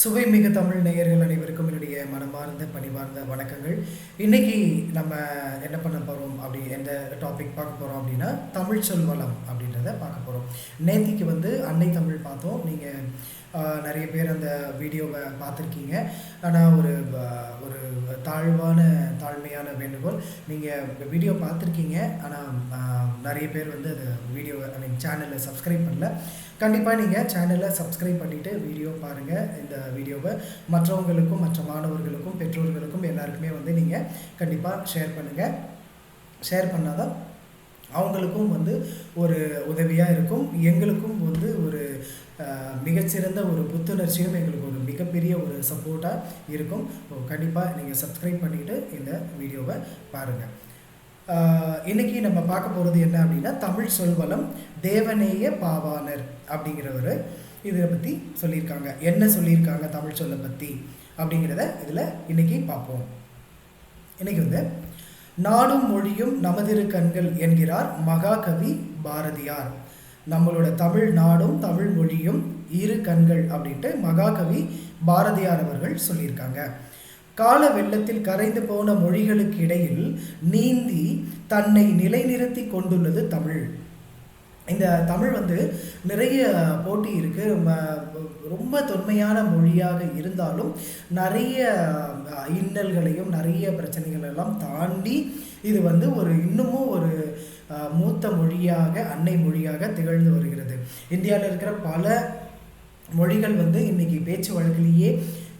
சுவை மிகு தமிழ் நேயர்கள் அனைவருக்கும் என்னுடைய மனமார்ந்த பணிவார்ந்த வணக்கங்கள். இன்னைக்கு நம்ம என்ன பண்ண போகிறோம் அப்படி எந்த டாபிக் பார்க்க போகிறோம் அப்படின்னா தமிழ் சொல் வளம் அப்படின்றத பார்க்க போகிறோம் நேத்திக்கு வந்து அன்னை தமிழ் பார்த்தோம். நீங்கள் நிறைய பேர் அந்த வீடியோவை பார்த்துருக்கீங்க. ஆனால் ஒரு ஒரு தாழ்வான தாழ்மையான வேண்டுகோள். நீங்கள் வீடியோ பார்த்துருக்கீங்க. ஆனால் நிறைய பேர் வந்து அது வீடியோ ஐ மீன் சேனலை சப்ஸ்கிரைப் பண்ணல. கண்டிப்பாக நீங்கள் சேனலை சப்ஸ்கிரைப் பண்ணிவிட்டு வீடியோ பாருங்கள் இந்த வீடியோவை மற்றவங்களுக்கும் மற்ற மாணவர்களுக்கும் பெற்றோர்களுக்கும் எல்லாருக்குமே வந்து நீங்கள் கண்டிப்பாக ஷேர் பண்ணுங்கள் ஷேர் பண்ணால் தான் அவங்களுக்கும் வந்து ஒரு உதவியாக இருக்கும். எங்களுக்கும் வந்து ஒரு மிகச்சிறந்த ஒரு புத்துணர்ச்சியும் எங்களுக்கு ஒரு மிகப்பெரிய ஒரு சப்போர்ட்டாக இருக்கும். கண்டிப்பாக நீங்கள் சப்ஸ்கிரைப் பண்ணிவிட்டு இந்த வீடியோவை பாருங்கள் இன்றைக்கி இன்னைக்கு நம்ம பார்க்க போகிறது என்ன அப்படின்னா தமிழ் சொல்வலம் தேவநேய பாவாணர் அப்படிங்கிறவர் இதை பற்றி சொல்லியிருக்காங்க. என்ன சொல்லியிருக்காங்க தமிழ் சொல்லை பற்றி அப்படிங்கிறத இதில் இன்னைக்கு பார்ப்போம். இன்னைக்கு வந்து நாடும் மொழியும் நமதிரு கண்கள் என்கிறார் மகாகவி பாரதியார். நம்மளோட தமிழ் நாடும் தமிழ் மொழியும் இரு கண்கள் அப்படின்ட்டு மகாகவி பாரதியார் அவர்கள் சொல்லியிருக்காங்க. கால வெள்ளத்தில் கரைந்து போன மொழிகளுக்கு இடையில் நீந்தி தன்னை நிலைநிறுத்தி கொண்டுள்ளது தமிழ். இந்த தமிழ் வந்து நிறைய போட்டி இருக்கு. ரொம்ப ரொம்ப தொன்மையான மொழியாக இருந்தாலும் நிறைய இன்னல்களையும் நிறைய பிரச்சனைகளெல்லாம் தாண்டி இது வந்து ஒரு இன்னமும் ஒரு மூத்த மொழியாக அன்னை மொழியாக திகழ்ந்து வருகிறது. இந்தியாவில் இருக்கிற பல மொழிகள் வந்து இன்னைக்கு பேச்சு வழக்கிலேயே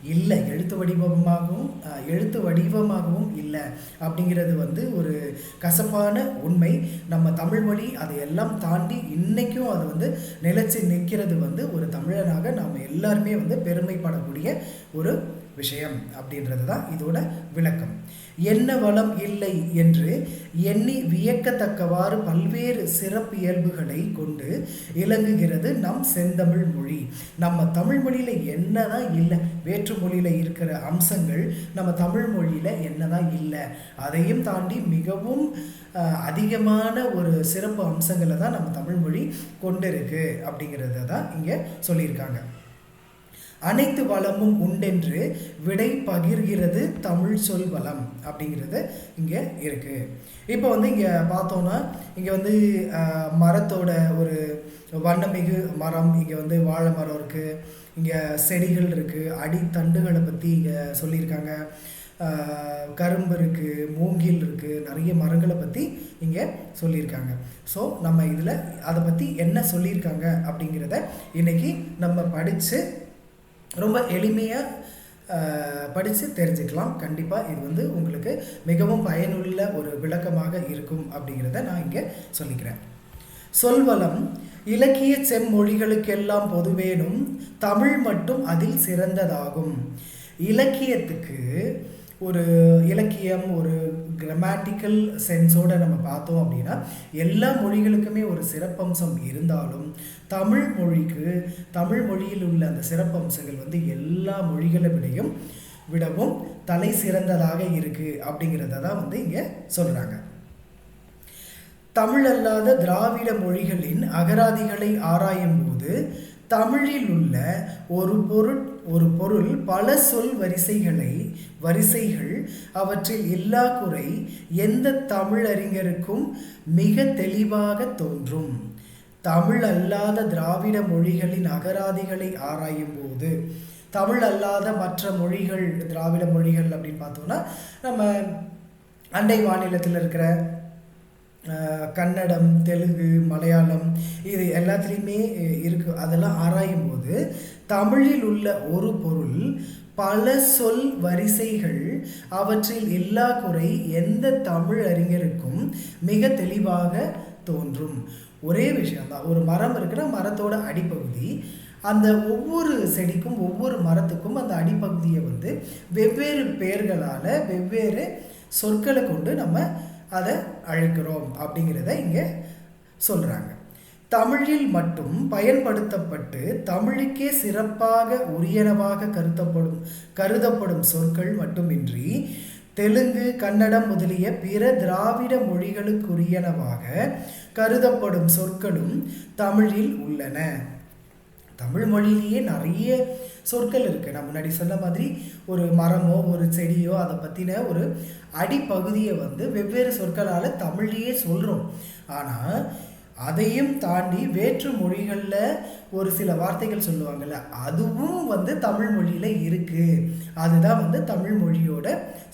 இல்லை எழுத்து வடிவமாகவும் எழுத்து வடிவமாகவும் இல்லை அப்படிங்கிறது வந்து ஒரு கசப்பான உண்மை. நம்ம தமிழ் மொழி அதையெல்லாம் தாண்டி இன்றைக்கும் அது வந்து நிலச்சி நிற்கிறது வந்து ஒரு தமிழனாக நாம் எல்லாருமே வந்து பெருமைப்படக்கூடிய ஒரு விஷயம் அப்படின்றது தான் இதோட விளக்கம். என்ன வளம் இல்லை என்று எண்ணி வியக்கத்தக்கவாறு பல்வேறு சிறப்பியல்புகளை கொண்டு இலங்குகிறது நம் செந்தமிழ் மொழி. நம்ம தமிழ் மொழியில் என்னதான் இல்லை வேற்று மொழியில் இருக்கிற அம்சங்கள் நம்ம தமிழ் மொழியில் என்னதான் இல்லை அதையும் தாண்டி மிகவும் அதிகமான ஒரு சிறப்பு அம்சங்களை தான் நம்ம தமிழ் மொழி கொண்டிருக்கு அப்படிங்கிறத தான் இங்கே சொல்லியிருக்காங்க. அனைத்து வளமும் உண்டென்று விடை பகிர்கிறது தமிழ் சொல் வளம் அப்படிங்கிறது இங்கே இருக்குது இப்போ வந்து இங்கே பார்த்தோன்னா இங்கே வந்து மரத்தோட ஒரு வண்ணமிகு மரம் இங்கே வந்து வாழை மரம் இருக்குது இங்கே செடிகள் இருக்குது அடித்தண்டுகளை பற்றி இங்கே சொல்லியிருக்காங்க. கரும்பு இருக்குது மூங்கில் இருக்குது நிறைய மரங்களை பற்றி இங்கே சொல்லியிருக்காங்க. ஸோ நம்ம இதில் அதை பற்றி என்ன சொல்லியிருக்காங்க அப்படிங்கிறத இன்றைக்கி நம்ம படித்து ரொம்ப எளிமையாக படித்து தெரிஞ்சுக்கலாம். கண்டிப்பாக இது வந்து உங்களுக்கு மிகவும் பயனுள்ள ஒரு விளக்கமாக இருக்கும் அப்படிங்கிறத நான் இங்கே சொல்லிக்கிறேன். சொல்வளம் இலக்கிய செம்மொழிகளுக்கெல்லாம் பொதுவேனும் தமிழ் மட்டும் அதில் சிறந்ததாகும். இலக்கியத்துக்கு ஒரு இலக்கியம் ஒரு கிராமட்டிக்கல் சென்ஸோட நம்ம பார்த்தோம் அப்படின்னா எல்லா மொழிகளுக்குமே ஒரு சிறப்பம்சம் இருந்தாலும் தமிழ் மொழிக்கு தமிழ் மொழியில் உள்ள அந்த சிறப்பம்சங்கள் வந்து எல்லா மொழிகளை விடையும் விடவும் தலை சிறந்ததாக இருக்குது அப்படிங்கிறத தான் வந்து இங்கே சொல்கிறாங்க தமிழ் அல்லாத திராவிட மொழிகளின் அகராதிகளை ஆராயும் போது தமிழில் உள்ள ஒரு பொருள் ஒரு பொருள் பல சொல் வரிசைகளை வரிசைகள் அவற்றில் இல்லா குறை எந்த தமிழறிஞருக்கும் மிக தெளிவாக தோன்றும். தமிழ் அல்லாத திராவிட மொழிகளின் அகராதிகளை ஆராயும் போது தமிழ் அல்லாத மற்ற மொழிகள் திராவிட மொழிகள் அப்படின்னு பார்த்தோம்னா நம்ம அண்டை மாநிலத்தில் இருக்கிற கன்னடம் தெலுங்கு மலையாளம் இது எல்லாத்துலேயுமே இருக்குது அதெல்லாம் ஆராயும் போது தமிழில் உள்ள ஒரு பொருள் பல சொல் வரிசைகள் அவற்றில் எல்லா குறை எந்த தமிழ் அறிஞருக்கும் மிக தெளிவாக தோன்றும். ஒரே விஷயம்தான் ஒரு மரம் இருக்குன்னா மரத்தோட அடிப்பகுதி. அந்த ஒவ்வொரு செடிக்கும் ஒவ்வொரு மரத்துக்கும் அந்த அடிப்பகுதியை வந்து வெவ்வேறு பெயர்களால் வெவ்வேறு சொற்களை கொண்டு நம்ம அதை அழைக்கிறோம் அப்படிங்கிறத இங்கே சொல்கிறாங்க தமிழில் மட்டும் பயன்படுத்தப்பட்டு தமிழுக்கே சிறப்பாக உரியனவாக கருத்தப்படும் கருதப்படும் சொற்கள் மட்டுமின்றி தெலுங்கு கன்னடம் முதலிய பிற திராவிட மொழிகளுக்குரியனவாக கருதப்படும் சொற்களும் தமிழில் உள்ளன. தமிழ் மொழியிலேயே நிறைய சொற்கள் இருக்குது நான் முன்னாடி சொன்ன மாதிரி ஒரு மரமோ ஒரு செடியோ அதை பற்றின ஒரு அடிப்பகுதியை வந்து வெவ்வேறு சொற்களால் தமிழ்லேயே சொல்கிறோம் ஆனால் அதையும் தாண்டி வேற்று மொழிகளில் ஒரு சில வார்த்தைகள் சொல்லுவாங்கள்ல அதுவும் வந்து தமிழ் மொழியில் இருக்குது அதுதான் வந்து தமிழ் மொழியோட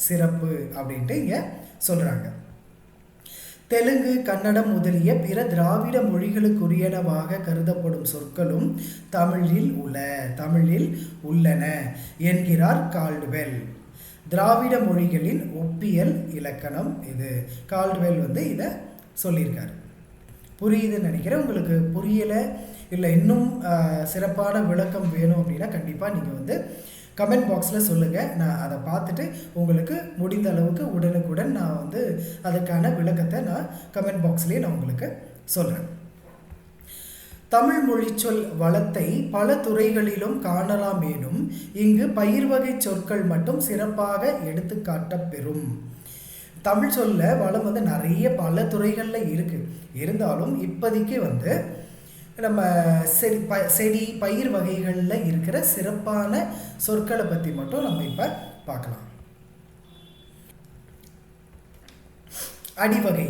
சிறப்பு அப்படின்ட்டு இங்கே சொல்கிறாங்க தெலுங்கு கன்னடம் முதலிய பிற திராவிட மொழிகளுக்குரியனவாக கருதப்படும் சொற்களும் தமிழில் உள்ள தமிழில் உள்ளன என்கிறார் கால்டுவெல். திராவிட மொழிகளின் ஒப்பியல் இலக்கணம் இது. கால்டுவெல் வந்து இதை சொல்லியிருக்காரு. புரியுதுன்னு நினைக்கிறேன். உங்களுக்கு புரியலை இல்லை இன்னும் சிறப்பான விளக்கம் வேணும் அப்படின்னா கண்டிப்பாக நீங்கள் வந்து கமெண்ட் பாக்ஸில் சொல்லுங்கள் நான் அதை பார்த்துட்டு உங்களுக்கு முடிந்த அளவுக்கு உடனுக்குடன் நான் வந்து அதுக்கான விளக்கத்தை நான் கமெண்ட் பாக்ஸ்லேயே நான் உங்களுக்கு சொல்கிறேன் தமிழ் மொழிச்சொல் வளத்தை பல துறைகளிலும் காணலாம் எனும் இங்கு பயிர் வகை சொற்கள் மட்டும் சிறப்பாக எடுத்துக்காட்ட பெறும். தமிழ் சொல்ல வளம் வந்து நிறைய பல துறைகளில் இருக்குது இருந்தாலும் இப்போதைக்கு வந்து நம்ம செடி ப செடி பயிர் வகைகளில் இருக்கிற சிறப்பான சொற்களை பற்றி மட்டும் நம்ம இப்போ பார்க்கலாம். அடிவகை.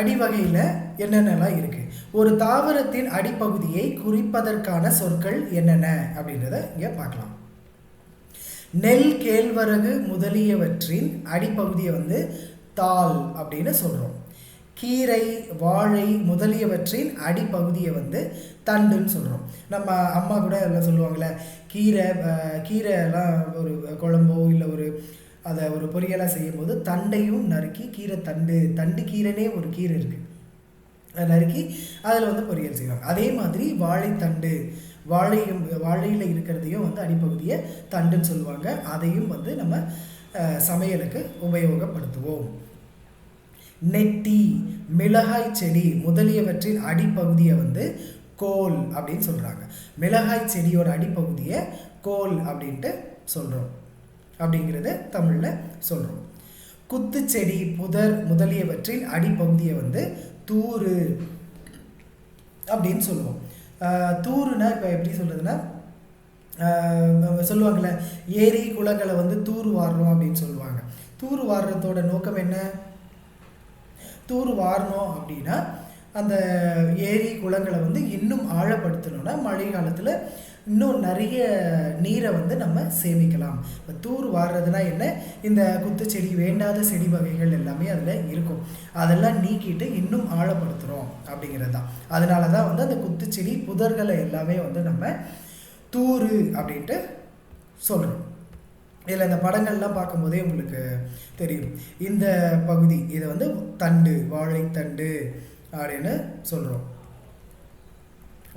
அடிவகையில் என்னென்னலாம் இருக்குது ஒரு தாவரத்தின் அடிப்பகுதியை குறிப்பதற்கான சொற்கள் என்னென்ன? அப்படின்றத இங்கே பார்க்கலாம். நெல் கேழ்வரகு முதலியவற்றின் அடிப்பகுதியை வந்து தால் அப்படின்னு சொல்கிறோம் கீரை வாழை முதலியவற்றின் அடிப்பகுதியை வந்து தண்டுன்னு சொல்கிறோம் நம்ம அம்மா கூட எல்லாம் சொல்லுவாங்கள்ல கீரை கீரை எல்லாம் ஒரு குழம்போ இல்லை ஒரு அதை ஒரு பொரியலாக செய்யும்போது தண்டையும் நறுக்கி கீரை தண்டு தண்டு கீரைனே ஒரு கீரை இருக்குது அதை நறுக்கி அதில் வந்து பொரியல் செய்வாங்க அதே மாதிரி வாழைத்தண்டு வாழையும் வாழையில் இருக்கிறதையும் வந்து அடிப்பகுதியை தண்டுன்னு சொல்லுவாங்க. அதையும் வந்து நம்ம சமையலுக்கு உபயோகப்படுத்துவோம். நெட்டி மிளகாய் செடி முதலியவற்றின் அடிப்பகுதியை வந்து கோல் அப்படின்னு சொல்கிறாங்க மிளகாய் செடியோட அடிப்பகுதியை கோல் அப்படின்ட்டு சொல்கிறோம் அப்படிங்கிறத தமிழில் சொல்கிறோம் குத்துச்செடி புதர் முதலியவற்றின் அடிப்பகுதியை வந்து தூறு அப்படின்னு சொல்லுவோம். தூறுனா இப்போ எப்படி சொல்கிறதுனா சொல்லுவாங்கள்ல ஏரி குளங்களை வந்து தூர் வாடுறோம் அப்படின்னு சொல்லுவாங்க. தூர் வாடுறதோட நோக்கம் என்ன? தூர் வாரணும் அப்படின்னா அந்த ஏரி குளங்களை வந்து இன்னும் ஆழப்படுத்தணும்னா மழை காலத்தில் இன்னும் நிறைய நீரை வந்து நம்ம சேமிக்கலாம். இப்போ தூர் வாடுறதுனா என்ன? இந்த குத்து செடி வேண்டாத செடி வகைகள் எல்லாமே அதில் இருக்கும். அதெல்லாம் நீக்கிட்டு இன்னும் ஆழப்படுத்துகிறோம் அப்படிங்கிறது தான் அதனால தான் வந்து அந்த குத்துச்செடி புதர்களை எல்லாமே வந்து நம்ம தூறு அப்படின்ட்டு சொல்கிறோம் இதில் இந்த படங்கள்லாம் பார்க்கும்போதே உங்களுக்கு தெரியும். இந்த பகுதி இதை வந்து தண்டு வாழைத்தண்டு அப்படின்னு சொல்கிறோம்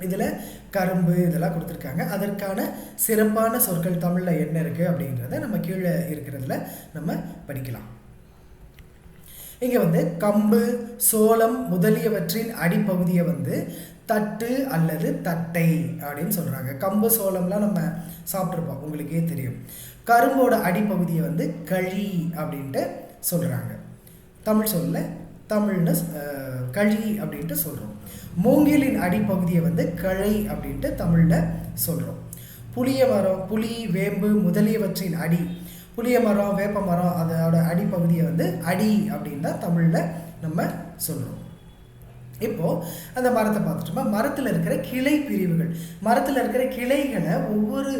இதில் கரும்பு இதெல்லாம் கொடுத்துருக்காங்க. அதற்கான சிறப்பான சொற்கள் தமிழில் என்ன இருக்குது அப்படிங்கிறத நம்ம கீழே இருக்கிறதுல நம்ம படிக்கலாம். இங்கே வந்து கம்பு சோளம் முதலியவற்றின் அடிப்பகுதியை வந்து தட்டு அல்லது தட்டை அப்படின்னு சொல்கிறாங்க கம்பு சோளம்லாம் நம்ம சாப்பிட்ருப்போம் உங்களுக்கே தெரியும். கரும்போட அடிப்பகுதியை வந்து களி அப்படின்ட்டு சொல்கிறாங்க தமிழ் சொல்ல தமிழ்னு களி அப்படின்ட்டு சொல்கிறோம் மூங்கிலின் அடிப்பகுதியை வந்து களை அப்படின்ட்டு தமிழில் சொல்கிறோம் புளிய மரம் புளி வேம்பு முதலியவற்றின் அடி. புளிய மரம் வேப்ப மரம் அதோட அடிப்பகுதியை வந்து அடி அப்படின்னு தான் தமிழில் நம்ம சொல்கிறோம் இப்போது அந்த மரத்தை பார்த்துட்டோமா மரத்தில் இருக்கிற கிளை பிரிவுகள். மரத்தில் இருக்கிற கிளைகளை ஒவ்வொரு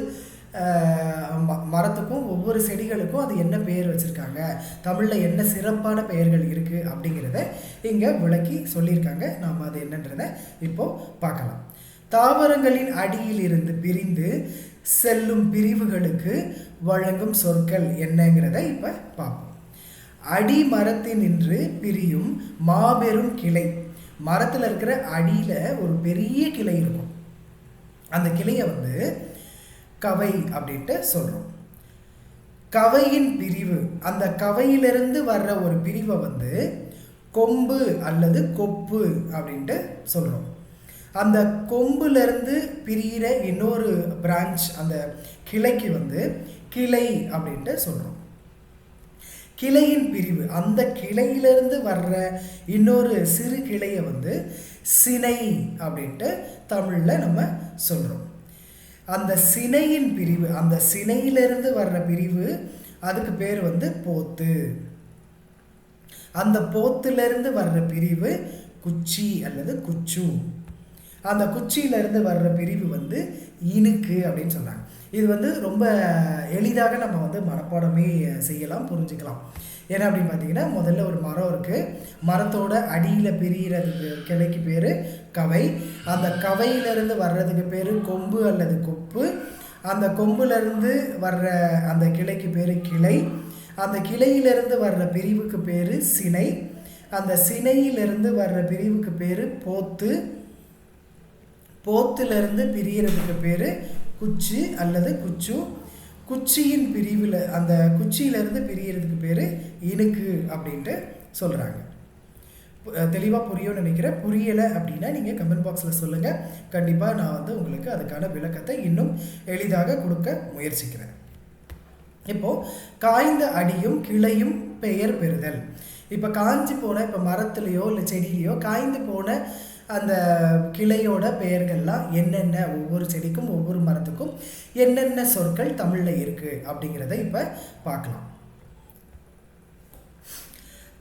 மரத்துக்கும் ஒவ்வொரு செடிகளுக்கும் அது என்ன பெயர் வச்சுருக்காங்க? தமிழில் என்ன சிறப்பான பெயர்கள் இருக்குது அப்படிங்கிறத இங்கே விளக்கி சொல்லியிருக்காங்க. நாம் அது என்னன்றதை இப்போது பார்க்கலாம். தாவரங்களின் அடியில் இருந்து பிரிந்து செல்லும் பிரிவுகளுக்கு வழங்கும் சொற்கள் என்னங்கிறத இப்போ பார்ப்போம். அடி மரத்தினின்று பிரியும் மாபெரும் கிளை. மரத்தில் இருக்கிற அடியில் ஒரு பெரிய கிளை இருக்கும். அந்த கிளையை வந்து கவை அப்படின்ட்டு சொல்கிறோம் கவையின் பிரிவு அந்த கவையிலிருந்து வர்ற ஒரு பிரிவை வந்து கொம்பு அல்லது கொப்பு அப்படின்ட்டு சொல்கிறோம் அந்த கொம்புலேருந்து பிரிகிற இன்னொரு பிரான்ச் அந்த கிளைக்கு வந்து கிளை அப்படின்ட்டு சொல்கிறோம் கிளையின் பிரிவு. அந்த கிளையிலிருந்து வர்ற இன்னொரு சிறு கிளையை வந்து சினை அப்படின்ட்டு தமிழில் நம்ம சொல்கிறோம் அந்த சினையின் பிரிவு அந்த சினையிலிருந்து வர்ற பிரிவு அதுக்கு பேர் வந்து போத்து. அந்த போத்துலேருந்து வர்ற பிரிவு குச்சி அல்லது குச்சு. அந்த குச்சியிலேருந்து வர்ற பிரிவு வந்து இனுக்கு அப்படின்னு சொன்னாங்க. இது வந்து ரொம்ப எளிதாக நம்ம வந்து மனப்பாடமே செய்யலாம் புரிஞ்சுக்கலாம். ஏன்னா அப்படின்னு பார்த்தீங்கன்னா முதல்ல ஒரு மரம் இருக்குது மரத்தோட அடியில் பிரிகிறதுக்கு கிளைக்கு பேர் கவை. அந்த கவையிலேருந்து வர்றதுக்கு பேர் கொம்பு அல்லது கொப்பு. அந்த கொம்புலேருந்து வர்ற அந்த கிளைக்கு பேர் கிளை. அந்த கிளையிலேருந்து வர்ற பிரிவுக்கு பேர் சினை. அந்த சினையிலிருந்து வர்ற பிரிவுக்கு பேர் போத்து. போத்துலேருந்து பிரியறதுக்கு பேர் குச்சி அல்லது குச்சு. குச்சியின் பிரிவில் அந்த குச்சியிலேருந்து பிரியறதுக்கு பேர் இணுக்கு அப்படின்ட்டு சொல்கிறாங்க தெளிவாக புரியும்னு நினைக்கிறேன். புரியலை அப்படின்னா நீங்கள் கமெண்ட் பாக்ஸில் சொல்லுங்கள் கண்டிப்பாக நான் வந்து உங்களுக்கு அதுக்கான விளக்கத்தை இன்னும் எளிதாக கொடுக்க முயற்சிக்கிறேன். இப்போது காய்ந்த அடியும் கிளையும் பெயர் பெறுதல். இப்போ காஞ்சி போன இப்போ மரத்துலேயோ இல்லை செடியிலையோ காய்ந்து போன அந்த கிளையோட பெயர்கள்லாம் என்னென்ன ஒவ்வொரு செடிக்கும் ஒவ்வொரு மரத்துக்கும் என்னென்ன சொற்கள் தமிழில் இருக்குது அப்படிங்கிறத இப்போ பார்க்கலாம்.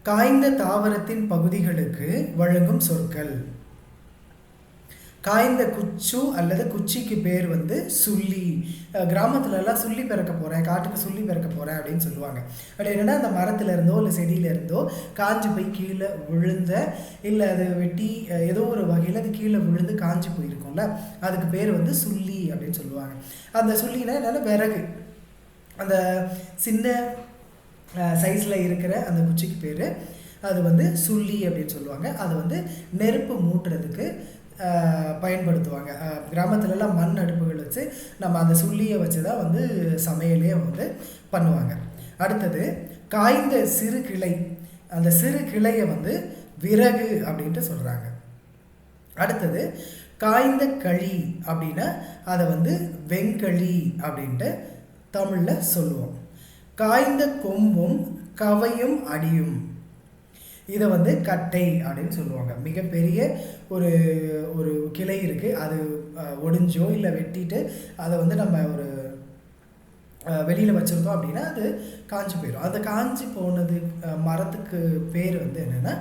காய்ந்த தாவரத்தின் பகுதிகளுக்கு வழங்கும் சொற்கள். காய்ந்த குச்சு அல்லது குச்சிக்கு பேர் வந்து சுள்ளி. கிராமத்துலலாம் சுள்ளி பிறக்க போகிறேன் காட்டுக்கு சுள்ளி பிறக்க போகிறேன் அப்படின்னு சொல்லுவாங்க. அப்படி என்னென்னா அந்த மரத்தில் இருந்தோ இல்லை செடியிலேருந்தோ காஞ்சி போய் கீழே விழுந்த இல்லை அது வெட்டி ஏதோ ஒரு வகையில் அது கீழே விழுந்து காஞ்சி போயிருக்கும்ல அதுக்கு பேர் வந்து சுள்ளி அப்படின்னு சொல்லுவாங்க. அந்த சுள்ளினா என்னென்னா விறகு. அந்த சின்ன சைஸில் இருக்கிற அந்த குச்சிக்கு பேர். அது வந்து சுள்ளி அப்படின்னு சொல்லுவாங்க. அது வந்து நெருப்பு மூட்டுறதுக்கு பயன்படுத்துவாங்க. கிராமத்துலலாம் மண் அடுப்புகள் வச்சு நம்ம அந்த சுள்ளியை வச்சு தான் வந்து சமையலே வந்து பண்ணுவாங்க. அடுத்தது காய்ந்த சிறு கிளை. அந்த சிறு கிளையை வந்து விறகு அப்படின்ட்டு சொல்கிறாங்க அடுத்தது காய்ந்த களி அப்படின்னா அதை வந்து வெங்களி அப்படின்ட்டு தமிழில் சொல்லுவோம். காய்ந்த கொம்பும் கவையும் அடியும். இதை வந்து கட்டை அப்படின்னு சொல்லுவாங்க. மிகப்பெரிய ஒரு ஒரு கிளை இருக்குது அது ஒடிஞ்சோ இல்லை வெட்டிட்டு அதை வந்து நம்ம ஒரு வெளியில் வச்சுருக்கோம் அப்படின்னா அது காஞ்சி போயிடும் அந்த காஞ்சி போனது மரத்துக்கு பேர் வந்து என்னென்னா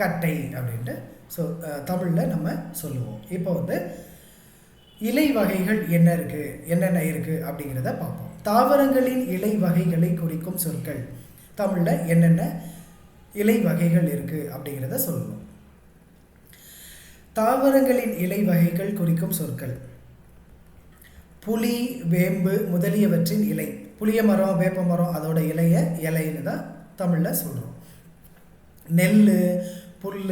கட்டை அப்படின்ட்டு. ஸோ தமிழில் நம்ம சொல்லுவோம். இப்போ வந்து இலை வகைகள் என்ன இருக்குது என்னென்ன இருக்குது அப்படிங்கிறத பார்ப்போம். தாவரங்களின் இலை வகைகளை குறிக்கும் சொற்கள் தமிழில் என்னென்ன? இலை வகைகள் இருக்குது அப்படிங்கிறத சொல்லணும். தாவரங்களின் இலை வகைகள் குறிக்கும் சொற்கள். புளி வேம்பு முதலியவற்றின் இலை. புளிய மரம் வேப்ப மரம் அதோட இலைய இலைன்னு தான் தமிழில் சொல்கிறோம் நெல் புல்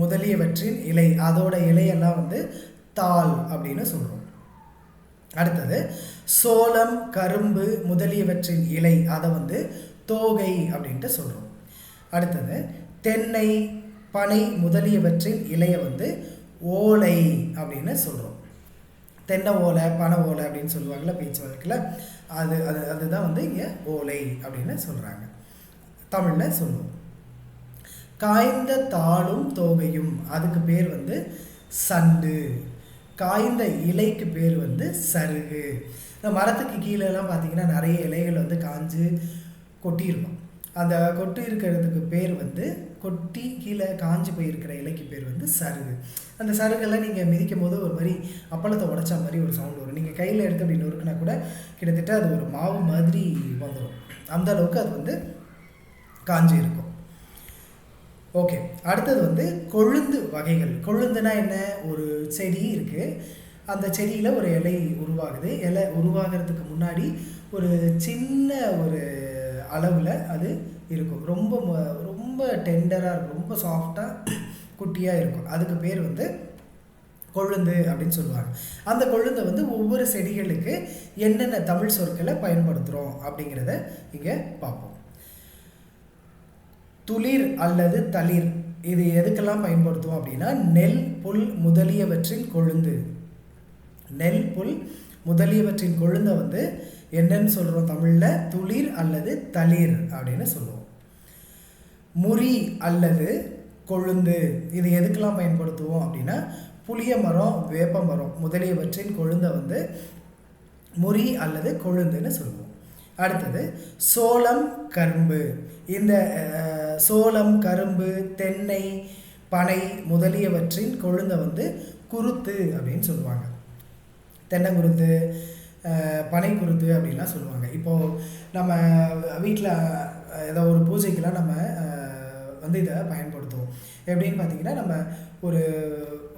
முதலியவற்றின் இலை. அதோட இலையெல்லாம் வந்து தாள் அப்படின்னு சொல்கிறோம் அடுத்தது சோளம் கரும்பு முதலியவற்றின் இலை. அதை வந்து தோகை அப்படின்ட்டு சொல்கிறோம் அடுத்தது தென்னை பனை முதலியவற்றின் இலையை வந்து ஓலை அப்படின்னு சொல்கிறோம் தென்னை ஓலை பனை ஓலை அப்படின்னு சொல்லுவாங்கள்ல பேச்சு வழக்கில். அது அது அதுதான் வந்து இங்கே ஓலை அப்படின்னு சொல்கிறாங்க தமிழில் சொல்லுவோம். காய்ந்த தாளும் தோகையும் அதுக்கு பேர் வந்து சண்டு. காய்ந்த இலைக்கு பேர் வந்து சருகு. இந்த மரத்துக்கு கீழெல்லாம் பார்த்தீங்கன்னா நிறைய இலைகள் வந்து காஞ்சு கொட்டியிருக்கும். அந்த கொட்டி இருக்கிறதுக்கு பேர் வந்து கொட்டி கீழே காஞ்சி போயிருக்கிற இலைக்கு பேர் வந்து சருகு. அந்த சருகெல்லாம் நீங்கள் மிதிக்கும் போது ஒரு மாதிரி அப்பளத்தை உடச்சா மாதிரி ஒரு சவுண்ட் வரும். நீங்கள் கையில் எடுத்து அப்படி நொறுக்குனா கூட கிட்டத்தட்ட அது ஒரு மாவு மாதிரி வந்துடும் அந்த அளவுக்கு அது வந்து காஞ்சி இருக்கும். ஓகே. அடுத்தது வந்து கொழுந்து வகைகள். கொழுந்துனா என்ன? ஒரு செடி இருக்குது அந்த செடியில் ஒரு இலை உருவாகுது. இலை உருவாகிறதுக்கு முன்னாடி ஒரு சின்ன ஒரு அளவில் அது இருக்கும். ரொம்ப ரொம்ப டெண்டராக இருக்கும். ரொம்ப சாஃப்டாக குட்டியாக இருக்கும். அதுக்கு பேர் வந்து கொழுந்து அப்படின்னு சொல்லுவாங்க. அந்த கொழுந்தை வந்து ஒவ்வொரு செடிகளுக்கு என்னென்ன தமிழ் சொற்களை பயன்படுத்துகிறோம் அப்படிங்கிறத இங்கே பார்ப்போம். துளிர் அல்லது தளிர் இது எதுக்கெல்லாம் பயன்படுத்துவோம் அப்படின்னா நெல் புல் முதலியவற்றின் கொழுந்து. நெல் புல் முதலியவற்றின் கொழுந்தை வந்து என்னன்னு சொல்கிறோம் தமிழில்? துளிர் அல்லது தளிர் அப்படின்னு சொல்லுவோம். முறி அல்லது கொழுந்து இது எதுக்கெல்லாம் பயன்படுத்துவோம் அப்படின்னா புளிய மரம் வேப்ப மரம் முதலியவற்றின் கொழுந்தை வந்து முறி அல்லது கொழுந்துன்னு சொல்லுவோம். அடுத்தது சோளம் கரும்பு. இந்த சோளம் கரும்பு தென்னை பனை முதலியவற்றின் கொழுந்தை வந்து குருத்து அப்படின்னு சொல்லுவாங்க. தென்னங்குருத்து பனை குருத்து அப்படின்லாம் சொல்லுவாங்க. இப்போது நம்ம வீட்டில் ஏதோ ஒரு பூஜைக்கெலாம் நம்ம வந்து இதை பயன்படுத்துவோம். எப்படின்னு பார்த்தீங்கன்னா நம்ம ஒரு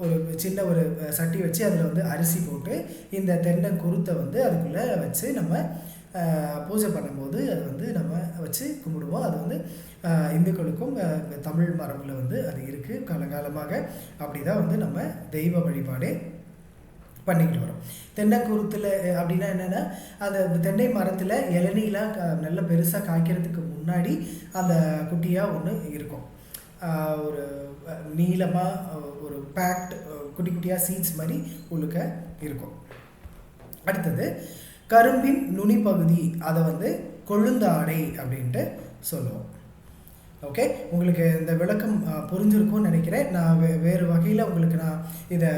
ஒரு சின்ன ஒரு சட்டி வச்சு அதில் வந்து அரிசி போட்டு இந்த தென்னங்குருத்தை வந்து அதுக்குள்ளே வச்சு நம்ம பூஜை பண்ணும்போது அது வந்து நம்ம வச்சு கும்பிடுவோம். அது வந்து இந்துக்களுக்கும் தமிழ் மரபில் வந்து அது இருக்குது. காலங்காலமாக அப்படி தான் வந்து நம்ம தெய்வ வழிபாடே பண்ணிக்கிட்டு வரோம். தென்னைக்குருத்தில் அப்படின்னா என்னென்னா அந்த தென்னை மரத்தில் இளநீலாம் க நல்ல பெருசாக காய்க்கிறதுக்கு முன்னாடி அந்த குட்டியாக ஒன்று இருக்கும். ஒரு நீளமாக ஒரு பேக்ட் குட்டி குட்டியாக சீட்ஸ் மாதிரி உள்ளுக்க இருக்கும். அடுத்தது கரும்பின் நுனி பகுதி அதை வந்து கொழுந்தாடை அப்படின்ட்டு சொல்லுவோம். ஓகே? உங்களுக்கு இந்த விளக்கம் புரிஞ்சிருக்கும்னு நினைக்கிறேன். நான் வே வேறு வகையில் உங்களுக்கு நான் இதை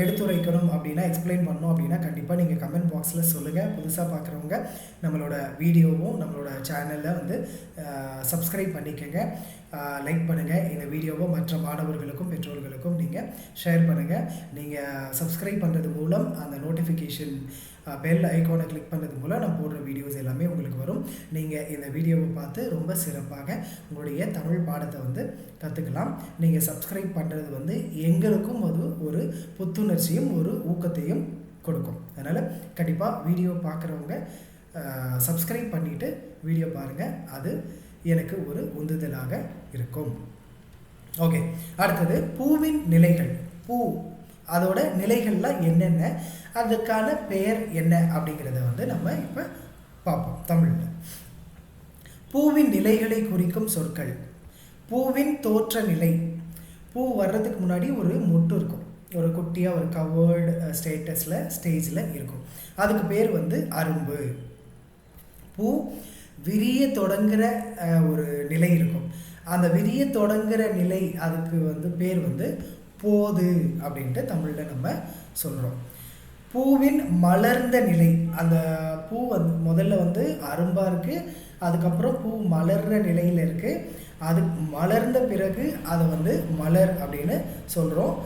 எடுத்துரைக்கணும் அப்படின்னா எக்ஸ்பிளைன் பண்ணணும் அப்படின்னா கண்டிப்பாக நீங்கள் கமெண்ட் பாக்ஸில் சொல்லுங்கள் புதுசாக பார்க்குறவங்க நம்மளோட வீடியோவும் நம்மளோட சேனலில் வந்து சப்ஸ்கிரைப் பண்ணிக்கோங்க. லைக் பண்ணுங்கள் இந்த வீடியோவை மற்ற மாணவர்களுக்கும் பெற்றோர்களுக்கும் நீங்கள் ஷேர் பண்ணுங்கள் நீங்கள் சப்ஸ்கிரைப் பண்ணுறது மூலம் அந்த நோட்டிஃபிகேஷன் பெல் ஐக்கானை கிளிக் பண்ணது மூலம் நான் போடுற வீடியோஸ் எல்லாமே உங்களுக்கு வரும். நீங்கள் இந்த வீடியோவை பார்த்து ரொம்ப சிறப்பாக உங்களுடைய தமிழ் பாடத்தை வந்து கற்றுக்கலாம் நீங்கள் சப்ஸ்கிரைப் பண்ணுறது வந்து எங்களுக்கும் அது ஒரு புத்துணர்ச்சியும் ஒரு ஊக்கத்தையும் கொடுக்கும். அதனால் கண்டிப்பாக வீடியோ பார்க்குறவங்க சப்ஸ்கிரைப் பண்ணிவிட்டு வீடியோ பாருங்கள் அது எனக்கு ஒரு உந்துதலாக இருக்கும். ஓகே அடுத்தது பூவின் நிலைகள். பூ அதோட நிலைகள்லாம் என்னென்ன அதுக்கான பெயர் என்ன அப்படிங்கிறத வந்து நம்ம இப்போ பார்ப்போம் தமிழில். பூவின் நிலைகளை குறிக்கும் சொற்கள். பூவின் தோற்ற நிலை. பூ வர்றதுக்கு முன்னாடி ஒரு மொட்டு இருக்கும். ஒரு குட்டியாக ஒரு கவர்டு ஸ்டேட்டஸில் ஸ்டேஜில் இருக்கும். அதுக்கு பேர் வந்து அரும்பு. பூ விரிய தொடங்குகிற ஒரு நிலை இருக்கும். அந்த விரிய தொடங்குகிற நிலை அதுக்கு வந்து பேர் வந்து போது அப்படின்ட்டு தமிழில் நம்ம சொல்கிறோம் பூவின் மலர்ந்த நிலை அந்த பூ வந்து முதல்ல வந்து அரும்பாக இருக்குது அதுக்கப்புறம் பூ மலர்ற நிலையில் இருக்குது அது மலர்ந்த பிறகு அதை வந்து மலர் அப்படின்னு சொல்கிறோம்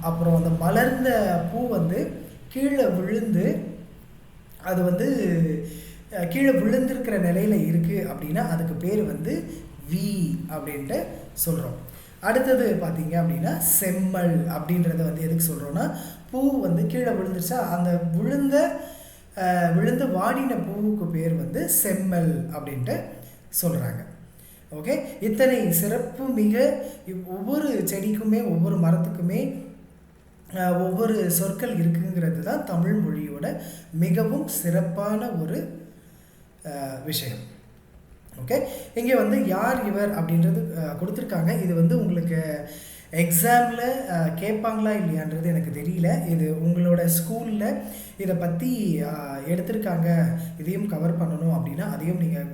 அப்புறம் அந்த மலர்ந்த பூ வந்து கீழே விழுந்து அது வந்து கீழே விழுந்திருக்கிற நிலையில் இருக்குது அப்படின்னா அதுக்கு பேர் வந்து வி அப்படின்ட்டு சொல்கிறோம் அடுத்தது பார்த்தீங்க அப்படின்னா செம்மல் அப்படின்றத வந்து எதுக்கு சொல்கிறோன்னா பூ வந்து கீழே விழுந்துருச்சா அந்த விழுந்த விழுந்த வாடின பூவுக்கு பேர் வந்து செம்மல் அப்படின்ட்டு சொல்கிறாங்க ஓகே? இத்தனை சிறப்பு மிக ஒவ்வொரு செடிக்குமே ஒவ்வொரு மரத்துக்குமே ஒவ்வொரு சொற்கள் இருக்குங்கிறது தான் தமிழ் மொழியோட மிகவும் சிறப்பான ஒரு விஷயம். ஓகே இங்கே வந்து யார் இவர் அப்படின்றது கொடுத்துருக்காங்க. இது வந்து உங்களுக்கு எக்ஸாமில் கேட்பாங்களா இல்லையான்றது எனக்கு தெரியல. இது உங்களோட ஸ்கூலில் இதை பற்றி எடுத்திருக்காங்க. இதையும் கவர் பண்ணணும் அப்படின்னா அதையும் நீங்கள்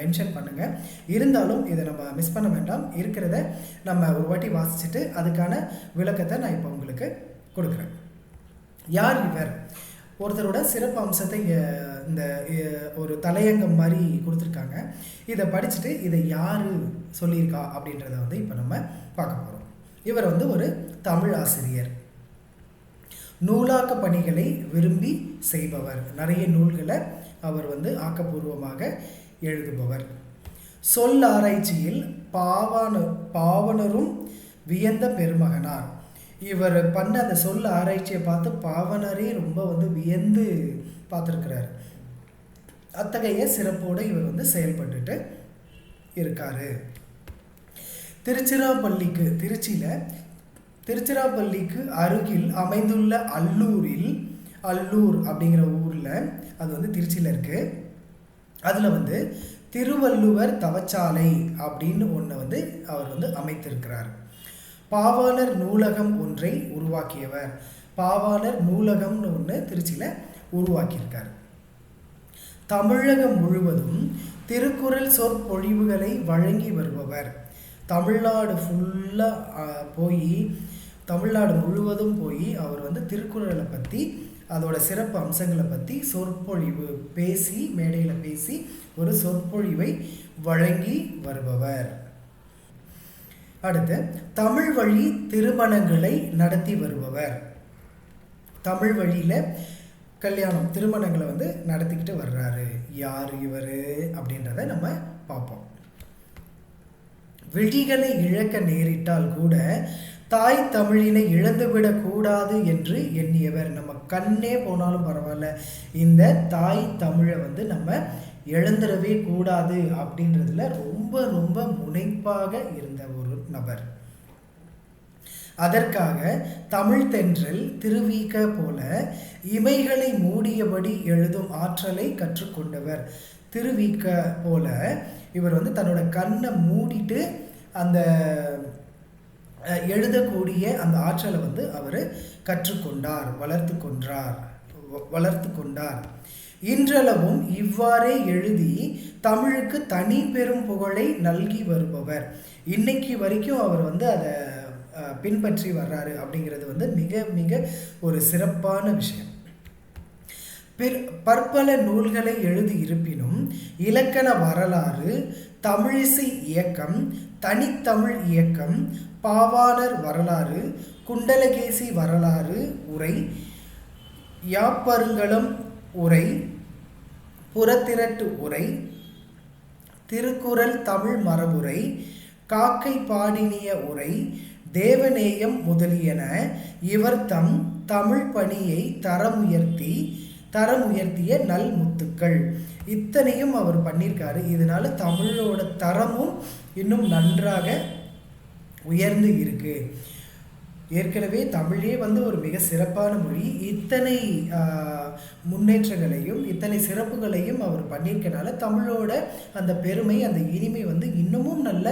மென்ஷன் பண்ணுங்கள் இருந்தாலும் இதை நம்ம மிஸ் பண்ண வேண்டாம். இருக்கிறத நம்ம ஒரு வாட்டி வாசிச்சுட்டு அதுக்கான விளக்கத்தை நான் இப்போ உங்களுக்கு கொடுக்குறேன். யார் இவர்? ஒருத்தரோட சிறப்பு அம்சத்தை இங்கே இந்த ஒரு தலையங்கம் மாதிரி கொடுத்துருக்காங்க. இதை படிச்சுட்டு இதை யார் சொல்லியிருக்கா அப்படின்றத வந்து இப்போ நம்ம பார்க்க போகிறோம் இவர் வந்து ஒரு தமிழ் ஆசிரியர். நூலாக்க பணிகளை விரும்பி செய்பவர். நிறைய நூல்களை அவர் வந்து ஆக்கப்பூர்வமாக எழுதுபவர். சொல் ஆராய்ச்சியில் பாவான பாவனரும் வியந்த பெருமகனார். இவர் பண்ண அந்த சொல் ஆராய்ச்சியை பார்த்து பாவனரே ரொம்ப வந்து வியந்து பார்த்துருக்கிறார். அத்தகைய சிறப்போடு இவர் வந்து செயல்பட்டுட்டு இருக்காரு. திருச்சிராப்பள்ளிக்கு திருச்சியில் திருச்சிராப்பள்ளிக்கு அருகில் அமைந்துள்ள அல்லூரில் அல்லூர் அப்படிங்கிற ஊரில் அது வந்து திருச்சியில் இருக்குது அதில் வந்து திருவள்ளுவர் தவச்சாலை அப்படின்னு ஒன்று வந்து அவர் வந்து அமைத்திருக்கிறார். பாவாளர் நூலகம் ஒன்றை உருவாக்கியவர். பாவாளர் நூலகம்னு ஒன்று திருச்சியில் உருவாக்கியிருக்கார். தமிழகம் முழுவதும் திருக்குறள் சொற்பொழிவுகளை வழங்கி வருபவர். தமிழ்நாடு ஃபுல்லாக போய் தமிழ்நாடு முழுவதும் போய் அவர் வந்து திருக்குறளை பற்றி அதோட சிறப்பு அம்சங்களை பற்றி சொற்பொழிவு பேசி மேடையில் பேசி ஒரு சொற்பொழிவை வழங்கி வருபவர். அடுத்து தமிழ் வழி திருமணங்களை நடத்தி வருபவர். தமிழ் வழியில் கல்யாணம் திருமணங்களை வந்து நடத்திக்கிட்டு வர்றாரு. யார் இவர்? அப்படின்றத நம்ம பார்ப்போம். விழிகளை இழக்க நேரிட்டால் கூட தாய் தமிழினை இழந்துவிடக் கூடாது என்று எண்ணியவர். நம்ம கண்ணே போனாலும் பரவாயில்ல. இந்த தாய் தமிழை வந்து நம்ம இழந்துடவே கூடாது அப்படின்றதுல ரொம்ப ரொம்ப முனைப்பாக இருந்த ஒரு நபர். அதற்காக தமிழ் தென்றில் திருவீக்க போல இமைகளை மூடியபடி எழுதும் ஆற்றலை கற்றுக்கொண்டவர். திருவீக்க போல இவர் வந்து தன்னோட கண்ணை மூடிட்டு அந்த எழுதக்கூடிய அந்த ஆற்றலை வந்து அவர் கற்றுக்கொண்டார் வளர்த்து கொன்றார் வளர்த்து கொண்டார். இன்றளவும் இவ்வாறே எழுதி தமிழுக்கு தனி பெரும் புகழை நல்கி வருபவர். இன்னைக்கு வரைக்கும் அவர் வந்து அதை பின்பற்றி வர்றாரு அப்படிங்கிறது வந்து மிக மிக ஒரு சிறப்பான விஷயம். பிற பற்பல நூல்களை எழுதி இருப்பினும் இலக்கண வரலாறு தமிழிசை இயக்கம் தனித்தமிழ் இயக்கம் பாவாணர் வரலாறு குண்டலகேசி வரலாறு உரை யாப்பருங்கலம் உரை புறத்திரட்டு உரை திருக்குறள் தமிழ் மரபுரை காக்கை பாடினிய உரை தேவநேயம் முதலியன. இவர் தம் தமிழ் பணியை தரமுயர்த்தி தரமுயர்த்திய நல் முத்துக்கள். இத்தனையும் அவர் பண்ணியிருக்காரு. இதனால தமிழோட தரமும் இன்னும் நன்றாக உயர்ந்து இருக்கு. ஏற்கனவே தமிழே வந்து ஒரு மிக சிறப்பான மொழி. இத்தனை முன்னேற்றங்களையும் இத்தனை சிறப்புகளையும் அவர் பண்ணியிருக்கனால தமிழோட அந்த பெருமை அந்த இனிமை வந்து இன்னமும் நல்ல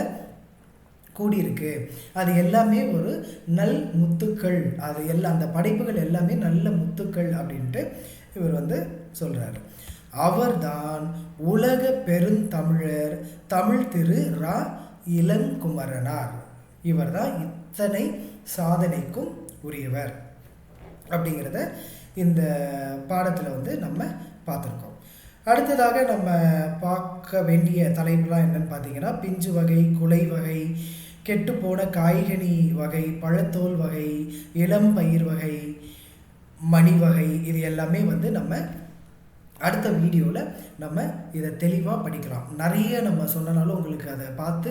கூடியிருக்கு. அது எல்லாமே ஒரு நல் முத்துக்கள். அது எல்லாம் அந்த படைப்புகள் எல்லாமே நல்ல முத்துக்கள் அப்படின்ட்டு இவர் வந்து சொல்கிறார் அவர்தான் உலக பெருந்தமிழர் தமிழ் திரு ரா. இளங்குமரனார். இவர் தான் இத்தனை சாதனைக்கும் உரியவர். அப்படிங்கிறத இந்த பாடத்தில் வந்து நம்ம பார்த்துருக்கோம். அடுத்ததாக நம்ம பார்க்க வேண்டிய தலைப்புலாம் என்னன்னு பார்த்தீங்கன்னா பிஞ்சு வகை குலை வகை கெட்டுப்போன காய்கனி வகை பழத்தோல் வகை இளம் பயிர் வகை மணி வகை இது எல்லாமே வந்து நம்ம அடுத்த வீடியோவில் நம்ம இதை தெளிவாக படிக்கலாம். நிறைய நம்ம சொன்னனாலும் உங்களுக்கு அதை பார்த்து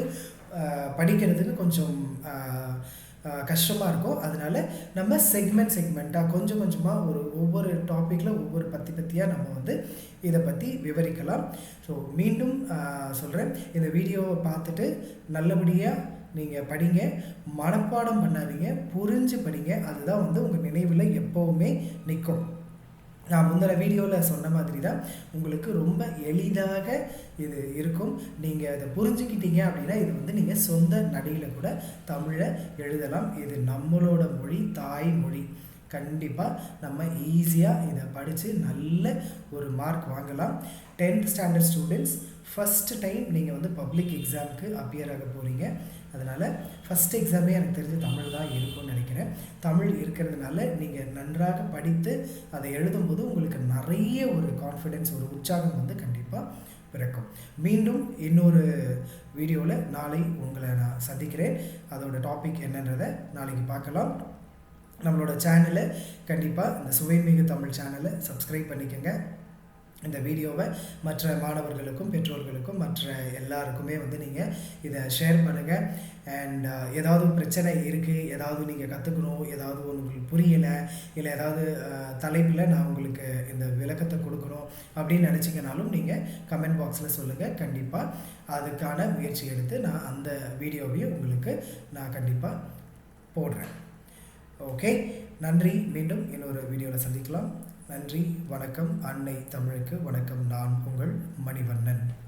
படிக்கிறதுக்கு கொஞ்சம் கஷ்டமாக இருக்கும். அதனால் நம்ம செக்மெண்ட் செக்மெண்ட்டாக கொஞ்சம் கொஞ்சமாக ஒரு ஒவ்வொரு டாப்பிக்கில் ஒவ்வொரு பற்றி பற்றியாக நம்ம வந்து இதை பற்றி விவரிக்கலாம். ஸோ மீண்டும் சொல்கிறேன் இந்த வீடியோவை பார்த்துட்டு நல்லபடியாக நீங்கள் படிங்க மனப்பாடம் பண்ணாதீங்க புரிஞ்சு படிங்க அதுதான் வந்து உங்கள் நினைவில் எப்போவுமே நிற்கும் நான் முந்தின வீடியோவில் சொன்ன மாதிரி தான் உங்களுக்கு ரொம்ப எளிதாக இது இருக்கும். நீங்கள் அதை புரிஞ்சுக்கிட்டீங்க அப்படின்னா இது வந்து நீங்கள் சொந்த நடையில் கூட தமிழை எழுதலாம். இது நம்மளோட மொழி தாய்மொழி. கண்டிப்பாக நம்ம ஈஸியாக இதை படித்து நல்ல ஒரு மார்க் வாங்கலாம். Tenth standard students first time நீங்கள் வந்து பப்ளிக் எக்ஸாமுக்கு அப்பியர் ஆக போகிறீங்க அதனால் ஃபஸ்ட் எக்ஸாமே எனக்கு தெரிஞ்சு தமிழ் தான் இருக்கும்னு நினைக்கிறேன். தமிழ் இருக்கிறதுனால நீங்கள் நன்றாக படித்து அதை எழுதும்போது உங்களுக்கு நிறைய ஒரு கான்ஃபிடென்ஸ் ஒரு உற்சாகம் வந்து கண்டிப்பாக பிறக்கும். மீண்டும் இன்னொரு வீடியோவில் நாளை உங்களை நான் சந்திக்கிறேன். அதோட டாபிக் என்னன்றதை நாளைக்கு பார்க்கலாம். நம்மளோட சேனலை கண்டிப்பாக இந்த சுவைமிகு தமிழ் சேனலை சப்ஸ்கிரைப் பண்ணிக்கோங்க. இந்த வீடியோவை மற்ற மாணவர்களுக்கும் பெற்றோர்களுக்கும் மற்ற எல்லாருக்குமே வந்து நீங்கள் இதை ஷேர் பண்ணுங்கள் அண்ட் uh, ஏதாவது பிரச்சனை இருக்குது ஏதாவது நீங்கள் கற்றுக்கணும் ஏதாவது உங்களுக்கு புரியலை இல்லை ஏதாவது uh, தலைப்பில் நான் உங்களுக்கு இந்த விளக்கத்தை கொடுக்கணும் அப்படின்னு நினச்சிங்கனாலும் நீங்கள் கமெண்ட் பாக்ஸில் சொல்லுங்கள் கண்டிப்பாக அதுக்கான முயற்சி எடுத்து நான் அந்த வீடியோவையும் உங்களுக்கு நான் கண்டிப்பாக போடுறேன். ஓகே நன்றி. மீண்டும் இன்னொரு வீடியோவில் சந்திக்கலாம். நன்றி வணக்கம். அன்னை தமிழுக்கு வணக்கம். நான் உங்கள் மணிவண்ணன்.